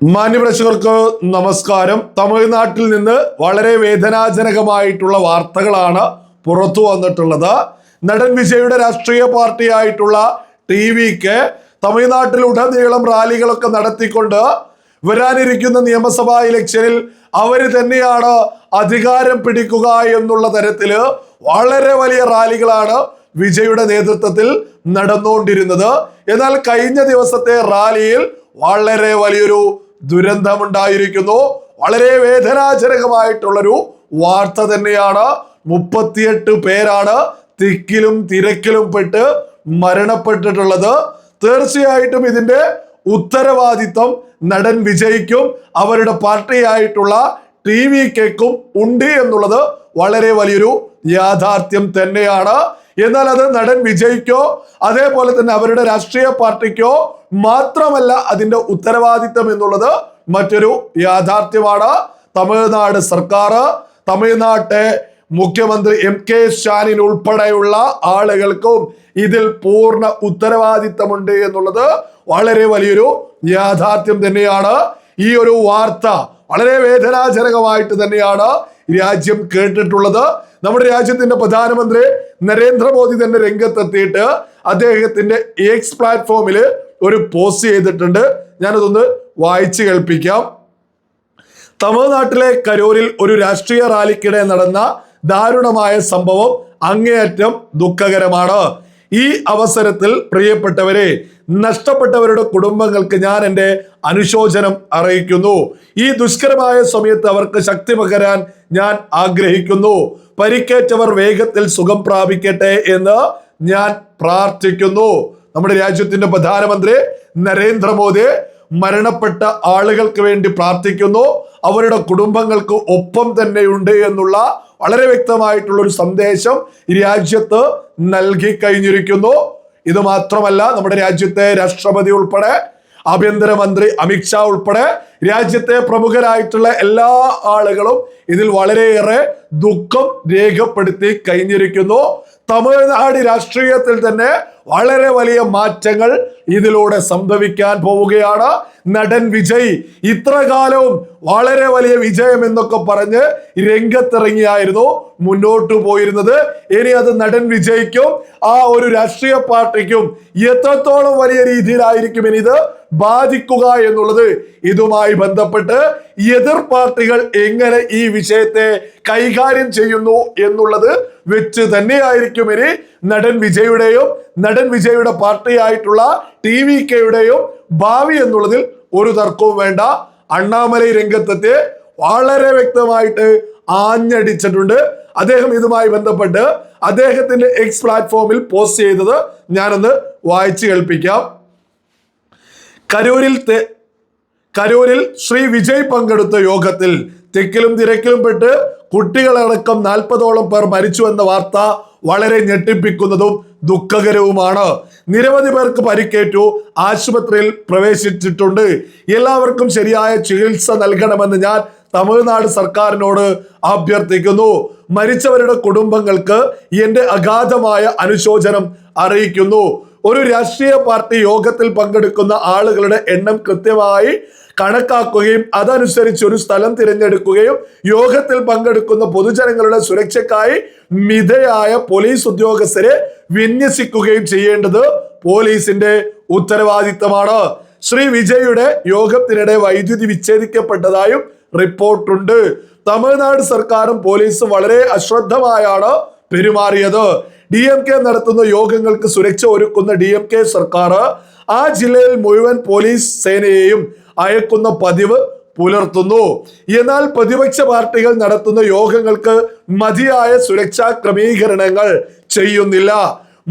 മാന്യപ്രേക്ഷകർക്ക് നമസ്കാരം. തമിഴ്നാട്ടിൽ നിന്ന് വളരെ വേദനാജനകമായിട്ടുള്ള വാർത്തകളാണ് പുറത്തു വന്നിട്ടുള്ളത്. നടൻ വിജയുടെ രാഷ്ട്രീയ പാർട്ടിയായിട്ടുള്ള ടി വിക്ക് തമിഴ്നാട്ടിലുടനീളം റാലികളൊക്കെ നടത്തിക്കൊണ്ട് വരാനിരിക്കുന്ന നിയമസഭാ ഇലക്ഷനിൽ അവർ തന്നെയാണ് അധികാരം പിടിക്കുക എന്നുള്ള തരത്തിൽ വളരെ വലിയ റാലികളാണ് വിജയുടെ നേതൃത്വത്തിൽ നടന്നുകൊണ്ടിരുന്നത്. എന്നാൽ കഴിഞ്ഞ ദിവസത്തെ റാലിയിൽ വളരെ വലിയൊരു ദുരന്തമുണ്ടായിരിക്കുന്നു. വളരെ വേദനാജനകമായിട്ടുള്ളൊരു വാർത്ത തന്നെയാണ്. മുപ്പത്തിയെട്ട് പേരാണ് തിക്കിലും തിരക്കിലും പെട്ട് മരണപ്പെട്ടിട്ടുള്ളത്. തീർച്ചയായിട്ടും ഇതിന്റെ ഉത്തരവാദിത്വം നടൻ വിജയിക്കും അവരുടെ പാർട്ടിയായിട്ടുള്ള ടി വി കേക്കും ഉണ്ട് എന്നുള്ളത് വളരെ വലിയൊരു യാഥാർത്ഥ്യം തന്നെയാണ്. എന്നാൽ അത് നടൻ വിജയ്ക്കോ അതേപോലെ തന്നെ അവരുടെ രാഷ്ട്രീയ പാർട്ടിക്കോ മാത്രമല്ല അതിന്റെ ഉത്തരവാദിത്തം എന്നുള്ളത് മറ്റൊരു യാഥാർത്ഥ്യമാണ്. തമിഴ്നാട് സർക്കാർ തമിഴ്നാട്ടെ മുഖ്യമന്ത്രി എം കെ സ്റ്റാലിൻ ഉൾപ്പെടെയുള്ള ആളുകൾക്കും ഇതിൽ പൂർണ ഉത്തരവാദിത്തമുണ്ട് എന്നുള്ളത് വളരെ വലിയൊരു യാഥാർത്ഥ്യം തന്നെയാണ്. ഈ ഒരു വാർത്ത വളരെ വേദനാജനകമായിട്ട് തന്നെയാണ്. രാജ്യം കേട്ടിട്ടുള്ളത്. നമ്മുടെ രാജ്യത്തിന്റെ പ്രധാനമന്ത്രി നരേന്ദ്രമോദി തന്നെ രംഗത്തെത്തിയിട്ട് അദ്ദേഹത്തിന്റെ എക്സ് പ്ലാറ്റ്ഫോമിൽ ഒരു പോസ്റ്റ് ചെയ്തിട്ടുണ്ട്. ഞാനതൊന്ന് വായിച്ചു കേൾപ്പിക്കാം. തമിഴ്നാട്ടിലെ കരൂരിൽ ഒരു രാഷ്ട്രീയ റാലിക്കിടെ നടന്ന ദാരുണമായ സംഭവം അങ്ങേയറ്റം ദുഃഖകരമാണ്. ഈ അവസരത്തിൽ പ്രിയപ്പെട്ടവരെ നഷ്ടപ്പെട്ടവരുടെ കുടുംബങ്ങൾക്ക് ഞാൻ എന്റെ അനുശോചനം അറിയിക്കുന്നു. ഈ ദുഷ്കരമായ സമയത്ത് അവർക്ക് ശക്തി പകരാൻ ഞാൻ ആഗ്രഹിക്കുന്നു. പരിക്കേറ്റവർ വേഗത്തിൽ സുഖം പ്രാപിക്കട്ടെ എന്ന് ഞാൻ പ്രാർത്ഥിക്കുന്നു. നമ്മുടെ രാജ്യത്തിന്റെ പ്രധാനമന്ത്രി നരേന്ദ്രമോദി മരണപ്പെട്ട ആളുകൾക്ക് വേണ്ടി പ്രാർത്ഥിക്കുന്നു. അവരുടെ കുടുംബങ്ങൾക്ക് ഒപ്പം തന്നെയുണ്ട് എന്നുള്ള വളരെ വ്യക്തമായിട്ടുള്ള ഒരു സന്ദേശം ഈ രാജ്യത്ത് നൽകി കഴിഞ്ഞിരിക്കുന്നു. ഇത് മാത്രമല്ല നമ്മുടെ രാജ്യത്തെ രാഷ്ട്രപതി ഉൾപ്പെടെ ആഭ്യന്തരമന്ത്രി അമിത്ഷാ ഉൾപ്പെടെ രാജ്യത്തെ പ്രമുഖരായിട്ടുള്ള എല്ലാ ആളുകളും ഇതിൽ വളരെയേറെ ദുഃഖം രേഖപ്പെടുത്തി കഴിഞ്ഞിരിക്കുന്നു. തമിഴ്നാട് രാഷ്ട്രീയത്തിൽ തന്നെ വളരെ വലിയ മാറ്റങ്ങൾ ഇതിലൂടെ സംഭവിക്കാൻ പോവുകയാണ്. നടൻ വിജയ് ഇത്ര കാലവും വളരെ വലിയ വിജയം എന്നൊക്കെ പറഞ്ഞ് രംഗത്തിറങ്ങിയായിരുന്നു മുന്നോട്ട് പോയിരുന്നത്. ഇനി അത് നടൻ വിജയ്ക്കും ആ ഒരു രാഷ്ട്രീയ പാർട്ടിക്കും എത്രത്തോളം വലിയ രീതിയിലായിരിക്കും ഇനി ഇത് ബാധിക്കുക എന്നുള്ളത് ഇതുമായി ബന്ധപ്പെട്ട് എതിർ പാർട്ടികൾ എങ്ങനെ ഈ വിഷയത്തെ കൈകാര്യം ചെയ്യുന്നു എന്നുള്ളത് വെച്ച് തന്നെയായിരിക്കും ഇനി നടൻ വിജയുടെയും നടൻ വിജയുടെ പാർട്ടിയായിട്ടുള്ള ടി വി കെയുടെയും ഭാവി എന്നുള്ളതിൽ ഒരു തർക്കവും വേണ്ട. അണ്ണാമലൈ രംഗത്തെത്തി വളരെ വ്യക്തമായിട്ട് ആഞ്ഞടിച്ചിട്ടുണ്ട്. അദ്ദേഹം ഇതുമായി ബന്ധപ്പെട്ട് അദ്ദേഹത്തിന്റെ എക്സ് പ്ലാറ്റ്ഫോമിൽ പോസ്റ്റ് ചെയ്തത് ഞാനൊന്ന് വായിച്ചു കേൾപ്പിക്കാം. കരൂരിൽ കരൂരിൽ ശ്രീ വിജയ് പങ്കെടുത്ത യോഗത്തിൽ തിക്കിലും തിരക്കിലും പെട്ട് കുട്ടികളടക്കം നാൽപ്പതോളം പേർ മരിച്ചു എന്ന വാർത്ത വളരെ ഞെട്ടിപ്പിക്കുന്നതും ദുഃഖകരവുമാണ്. നിരവധി പേർക്ക് പരിക്കേറ്റു ആശുപത്രിയിൽ പ്രവേശിച്ചിട്ടുണ്ട്. എല്ലാവർക്കും ശരിയായ ചികിത്സ നൽകണമെന്ന് ഞാൻ തമിഴ്നാട് സർക്കാരിനോട് അഭ്യർത്ഥിക്കുന്നു. മരിച്ചവരുടെ കുടുംബങ്ങൾക്ക് എന്റെ അഗാധമായ അനുശോചനം അറിയിക്കുന്നു. ഒരു രാഷ്ട്രീയ പാർട്ടി യോഗത്തിൽ പങ്കെടുക്കുന്ന ആളുകളുടെ എണ്ണം കൃത്യമായി കണക്കാക്കുകയും അതനുസരിച്ച് ഒരു സ്ഥലം തിരഞ്ഞെടുക്കുകയും യോഗത്തിൽ പങ്കെടുക്കുന്ന പൊതുജനങ്ങളുടെ സുരക്ഷയ്ക്കായി മിതയായ പോലീസ് ഉദ്യോഗസ്ഥരെ വിന്യസിക്കുകയും ചെയ്യേണ്ടത് പോലീസിന്റെ ഉത്തരവാദിത്തമാണ്. ശ്രീ വിജയുടെ യോഗത്തിനിടെ വൈദ്യുതി വിച്ഛേദിക്കപ്പെട്ടതായും റിപ്പോർട്ടുണ്ട്. തമിഴ്നാട് സർക്കാരും പോലീസും വളരെ അശ്രദ്ധമായാണ് പെരുമാറിയത്. ഡി എം കെ നടത്തുന്ന യോഗങ്ങൾക്ക് സുരക്ഷ ഒരുക്കുന്ന ഡി എം കെ സർക്കാർ ആ ജില്ലയിൽ മുഴുവൻ പോലീസ് സേനയെയും അയക്കുന്ന പതിവ് പുലർത്തുന്നു. എന്നാൽ പ്രതിപക്ഷ പാർട്ടികൾ നടത്തുന്ന യോഗങ്ങൾക്ക് മതിയായ സുരക്ഷാ ക്രമീകരണങ്ങൾ ചെയ്യുന്നില്ല.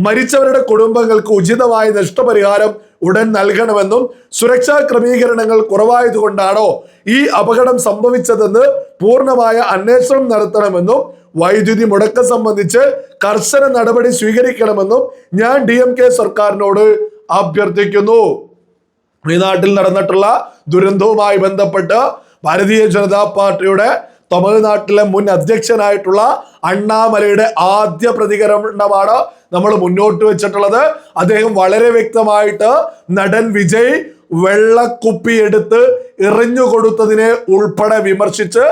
മരിച്ചവരുടെ കുടുംബങ്ങൾക്ക് ഉചിതമായ നഷ്ടപരിഹാരം ഉടൻ നൽകണമെന്നും സുരക്ഷാ ക്രമീകരണങ്ങൾ കുറവായതുകൊണ്ടാണോ ഈ അപകടം സംഭവിച്ചതെന്ന് പൂർണമായ അന്വേഷണം നടത്തണമെന്നും വൈദ്യുതി മുടക്കം സംബന്ധിച്ച് കർശന നടപടി സ്വീകരിക്കണമെന്നും ഞാൻ ഡി സർക്കാരിനോട് അഭ്യർത്ഥിക്കുന്നു. ഈ നാട്ടിൽ നടന്നിട്ടുള്ള ദുരന്തവുമായി ബന്ധപ്പെട്ട് ഭാരതീയ ജനതാ പാർട്ടിയുടെ തമിഴ്നാട്ടിലെ മുൻ അധ്യക്ഷനായിട്ടുള്ള അണ്ണാമലയുടെ ആദ്യ പ്രതികരണമാണ് നമ്മൾ മുന്നോട്ട് വെച്ചിട്ടുള്ളത്. അദ്ദേഹം വളരെ വ്യക്തമായിട്ട് നടൻ വിജയ് വെള്ളക്കുപ്പി എടുത്ത് എറിഞ്ഞു കൊടുത്തതിനെ ഉൾപ്പെടെ വിമർശിച്ച്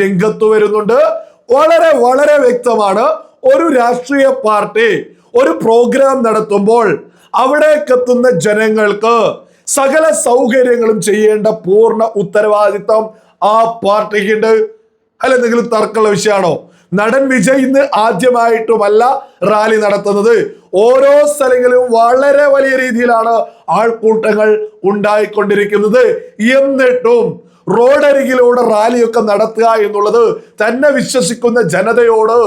രംഗത്തു വരുന്നുണ്ട്. വളരെ വളരെ വ്യക്തമാണ്. ഒരു രാഷ്ട്രീയ പാർട്ടി ഒരു പ്രോഗ്രാം നടത്തുമ്പോൾ അവിടേക്കെത്തുന്ന ജനങ്ങൾക്ക് സകല സൗകര്യങ്ങളും ചെയ്യേണ്ട പൂർണ ഉത്തരവാദിത്തം ആ പാർട്ടിക്കുണ്ട്. അല്ല എന്തെങ്കിലും തർക്കമുള്ള വിഷയമാണോ? നടൻ വിജയ് ഇന്ന് ആദ്യമായിട്ടുമല്ല റാലി നടത്തുന്നത്. ഓരോ സ്ഥലങ്ങളിലും വളരെ വലിയ രീതിയിലാണ് ആൾക്കൂട്ടങ്ങൾ ഉണ്ടായിക്കൊണ്ടിരിക്കുന്നത്. എന്നിട്ടും റോഡരികിലൂടെ റാലിയൊക്കെ നടത്തുക എന്നുള്ളത് തന്നെ വിശ്വസിക്കുന്ന ജനതയോട്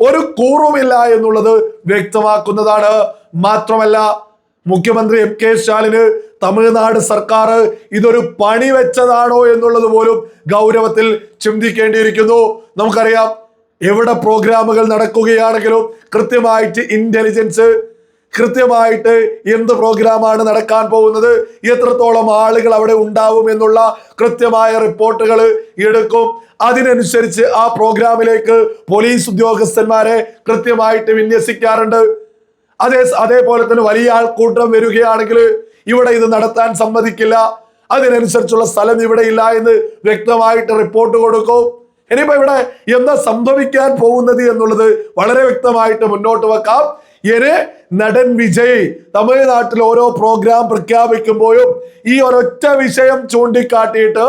ഒരു കൂറുമില്ല എന്നുള്ളത് വ്യക്തമാക്കുന്നതാണ്. മാത്രമല്ല മുഖ്യമന്ത്രി എം കെ സ്റ്റാലിന് തമിഴ്നാട് സർക്കാർ ഇതൊരു പണി വെച്ചതാണോ എന്നുള്ളത് പോലും ഗൗരവത്തിൽ ചിന്തിക്കേണ്ടിയിരിക്കുന്നു. നമുക്കറിയാം എവിടെ പ്രോഗ്രാമുകൾ നടക്കുകയാണെങ്കിലും കൃത്യമായിട്ട് ഇന്റലിജൻസ് കൃത്യമായിട്ട് എന്ത് പ്രോഗ്രാമാണ് നടക്കാൻ പോകുന്നത് എത്രത്തോളം ആളുകൾ അവിടെ ഉണ്ടാവും എന്നുള്ള കൃത്യമായ റിപ്പോർട്ടുകൾ എടുക്കും. അതിനനുസരിച്ച് ആ പ്രോഗ്രാമിലേക്ക് പോലീസ് ഉദ്യോഗസ്ഥന്മാരെ കൃത്യമായിട്ട് വിന്യസിക്കാറുണ്ട്. അതേ അതേപോലെ തന്നെ വലിയ ആൾക്കൂട്ടം വരികയാണെങ്കിൽ ഇവിടെ ഇത് നടത്താൻ സമ്മതിക്കില്ല. അതിനനുസരിച്ചുള്ള സ്ഥലം ഇവിടെ ഇല്ല എന്ന് വ്യക്തമായിട്ട് റിപ്പോർട്ട് കൊടുക്കും. ഇനിയിപ്പോ ഇവിടെ എന്താ സംഭവിക്കാൻ പോകുന്നത് എന്നുള്ളത് വളരെ വ്യക്തമായിട്ട് മുന്നോട്ട് വെക്കാം. ഇനി നടൻ വിജയ് തമിഴ്നാട്ടിൽ ഓരോ പ്രോഗ്രാം പ്രഖ്യാപിക്കുമ്പോഴും ഈ ഒരൊറ്റ വിഷയം ചൂണ്ടിക്കാട്ടിയിട്ട്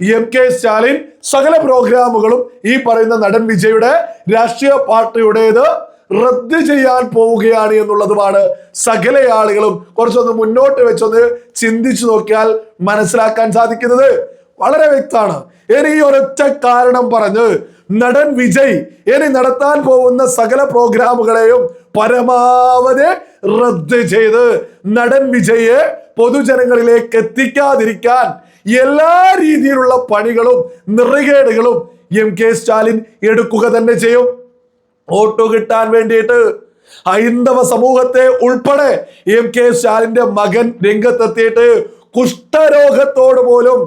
എം കെ സ്റ്റാലിൻ സകല പ്രോഗ്രാമുകളും ഈ പറയുന്ന നടൻ വിജയുടെ രാഷ്ട്രീയ പാർട്ടിയുടേത് റദ്ദ് ചെയ്യാൻ പോവുകയാണ് എന്നുള്ളതുമാണ് സകല ആളുകളും കുറച്ചൊന്ന് മുന്നോട്ട് വെച്ചൊന്ന് ചിന്തിച്ചു നോക്കിയാൽ മനസ്സിലാക്കാൻ സാധിക്കുന്നത്. വളരെ വ്യക്തമാണ്. ഇനി ഒരൊറ്റ കാരണം പറഞ്ഞ് നടൻ വിജയ് ഇനി നടത്താൻ പോകുന്ന സകല പ്രോഗ്രാമുകളെയും പരമാവധി റദ്ദ് ചെയ്ത് നടൻ വിജയെ പൊതുജനങ്ങളിലേക്ക് എത്തിക്കാതിരിക്കാൻ എല്ലാ രീതിയിലുള്ള പണികളും നിറകേടുകളും എം കെ സ്റ്റാലിൻ എടുക്കുക തന്നെ ചെയ്യും. വോട്ട് കിട്ടാൻ വേണ്ടിയിട്ട് ഹൈന്ദവ സമൂഹത്തെ ഉൾപ്പെടെ എം കെ സ്റ്റാലിന്റെ മകൻ രംഗത്തെത്തിയിട്ട് കുഷ്ഠരോഗത്തോട് പോലും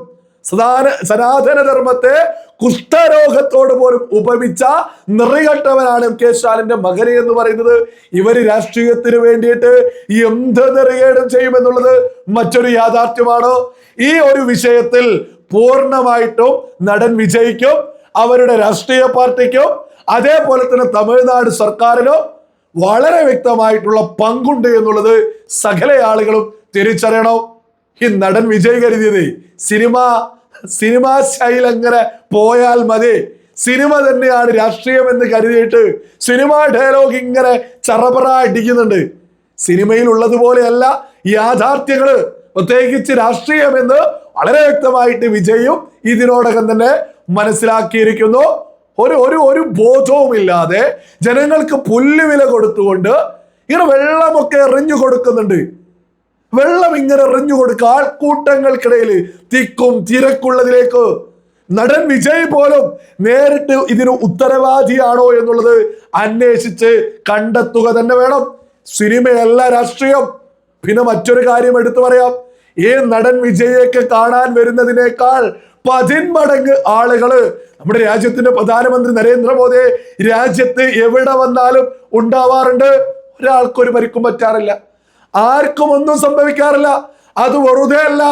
സദാന സനാതന ധർമ്മത്തെ കുഷ്ഠരോഗത്തോട് പോലും ഉപമിച്ച നിറികെട്ടവനാണ് എം കെ സ്റ്റാലിന്റെ മകന് എന്ന് പറയുന്നത്. ഇവർ രാഷ്ട്രീയത്തിന് വേണ്ടിയിട്ട് എന്ത് നിറികേടും ചെയ്യുമെന്നുള്ളത് മറ്റൊരു യാഥാർത്ഥ്യമാണോ? ഈ ഒരു വിഷയത്തിൽ പൂർണമായിട്ടും നടൻ വിജയിക്കും അവരുടെ രാഷ്ട്രീയ പാർട്ടിക്കും അതേപോലെ തന്നെ തമിഴ്നാട് സർക്കാരിനോ വളരെ വ്യക്തമായിട്ടുള്ള പങ്കുണ്ട് എന്നുള്ളത് സകല ആളുകളും തിരിച്ചറിയണം. ഈ നടൻ വിജയ് കരുതിയത് സിനിമ സിനിമാ ശൈലി അങ്ങനെ പോയാൽ മതി. സിനിമ തന്നെയാണ് രാഷ്ട്രീയം എന്ന് കരുതിയിട്ട് സിനിമ ഡയലോഗ് ഇങ്ങനെ ചറപറ അടിക്കുന്നുണ്ട്. സിനിമയിൽ ഉള്ളതുപോലെയല്ല യാഥാർത്ഥ്യങ്ങൾ. പ്രത്യേകിച്ച് രാഷ്ട്രീയം എന്ന് വളരെ വ്യക്തമായിട്ട് വിജയും ഇതിനോടകം തന്നെ മനസ്സിലാക്കിയിരിക്കുന്നു. ഒരു ഒരു ഒരു ബോധവുമില്ലാതെ ജനങ്ങൾക്ക് പുല്ലുവില കൊടുത്തുകൊണ്ട് ഇങ്ങനെ വെള്ളമൊക്കെ എറിഞ്ഞു കൊടുക്കുന്നുണ്ട്. വെള്ളം ഇങ്ങനെ എറിഞ്ഞു കൊടുക്കുക. ആൾക്കൂട്ടങ്ങൾക്കിടയിൽ തിക്കും തിരക്കുള്ളതിലേക്ക്. നടൻ വിജയ് പോലും നേരിട്ട് ഇതിന് ഉത്തരവാദിയാണോ എന്നുള്ളത് അന്വേഷിച്ച് കണ്ടെത്തുക തന്നെ വേണം. സിനിമയല്ല രാഷ്ട്രീയം. പിന്നെ മറ്റൊരു കാര്യം എടുത്തു പറയാം. ഈ നടൻ വിജയൊക്കെ കാണാൻ വരുന്നതിനേക്കാൾ പതിന്മടങ്ങ് ആളുകൾ നമ്മുടെ രാജ്യത്തിന്റെ പ്രധാനമന്ത്രി നരേന്ദ്രമോദി രാജ്യത്ത് എവിടെ വന്നാലും ഉണ്ടാവാറുണ്ട്. ഒരാൾക്കൊരു പരിക്കും പറ്റാറില്ല. ആർക്കും ഒന്നും സംഭവിക്കാറില്ല. അത് വെറുതെ അല്ല.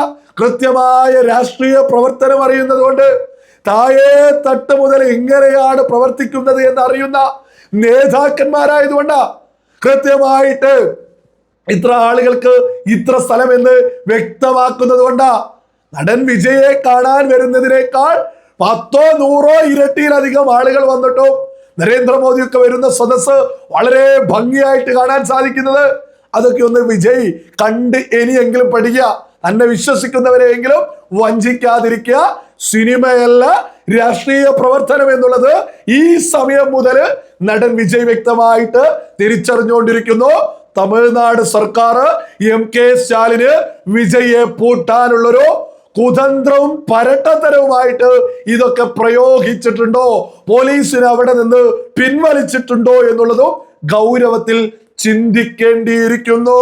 കൃത്യമായ രാഷ്ട്രീയ പ്രവർത്തനം അറിയുന്നത് കൊണ്ട് താഴെ തട്ട് മുതൽ എങ്ങനെയാണ് പ്രവർത്തിക്കുന്നത് എന്ന് അറിയുന്ന നേതാക്കന്മാരായതുകൊണ്ടാ കൃത്യമായിട്ട് ഇത്ര ആളുകൾക്ക് ഇത്ര സ്ഥലം എന്ന് വ്യക്തമാക്കുന്നത് കൊണ്ടാ. നടൻ വിജയെ കാണാൻ വരുന്നതിനേക്കാൾ പത്തോ നൂറോ ഇരട്ടിയിലധികം ആളുകൾ വന്നിട്ടും നരേന്ദ്രമോദിയൊക്കെ വരുന്ന സദസ് വളരെ ഭംഗിയായിട്ട് കാണാൻ സാധിക്കുന്നത്. അതൊക്കെ ഒന്ന് വിജയ് കണ്ട് ഇനിയെങ്കിലും പഠിക്കുക. തന്നെ വിശ്വസിക്കുന്നവരെയെങ്കിലും വഞ്ചിക്കാതിരിക്കുക. സിനിമയല്ല രാഷ്ട്രീയ പ്രവർത്തനം എന്നുള്ളത് ഈ സമയം മുതൽ നടൻ വിജയ് വ്യക്തമായിട്ട് തിരിച്ചറിഞ്ഞുകൊണ്ടിരിക്കുന്നു. തമിഴ്നാട് സർക്കാർ എം കെ സ്റ്റാലിന് വിജയെ പൂട്ടാനുള്ളൊരു കുതന്ത്രവും പരട്ടത്തരവുമായിട്ട് ഇതൊക്കെ പ്രയോഗിച്ചിട്ടുണ്ടോ? പോലീസിന് അവിടെ നിന്ന് പിൻവലിച്ചിട്ടുണ്ടോ എന്നുള്ളതും ഗൗരവത്തിൽ ചിന്തിക്കേണ്ടിയിരിക്കുന്നു.